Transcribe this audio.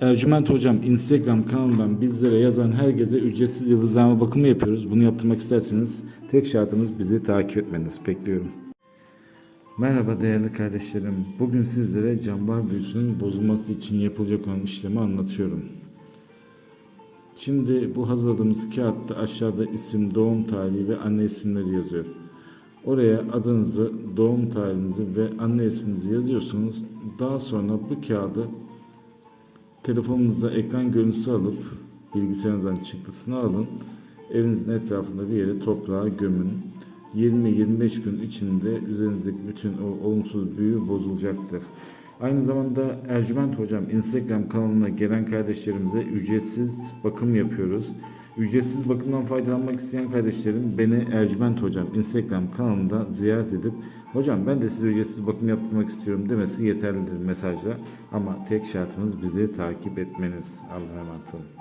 Ercüment Hocam Instagram kanalından bizlere yazan herkese ücretsiz yıldızlama bakımı yapıyoruz. Bunu yaptırmak isterseniz tek şartımız bizi takip etmeniz. Bekliyorum. Merhaba değerli kardeşlerim. Bugün sizlere cambar büyüsünün bozulması için yapılacak olan işlemi anlatıyorum. Şimdi bu hazırladığımız kağıtta aşağıda isim, doğum tarihi ve anne isimleri yazıyor. Oraya adınızı, doğum tarihinizi ve anne isminizi yazıyorsunuz. Daha sonra bu kağıdı telefonunuzda ekran görüntüsü alıp bilgisayarınızdan çıktısını alın. Evinizin etrafında bir yere toprağa gömün. 20-25 gün içinde üzerinizdeki bütün o olumsuz büyü bozulacaktır. Aynı zamanda Ercüment Hocam Instagram kanalına gelen kardeşlerimize ücretsiz bakım yapıyoruz. Ücretsiz bakımdan faydalanmak isteyen kardeşlerim beni Ercüment Hocam Instagram kanalında ziyaret edip Hocam ben de size ücretsiz bakım yaptırmak istiyorum demesi yeterlidir mesajla. Ama tek şartımız bizi takip etmeniz. Allah'a emanet olun.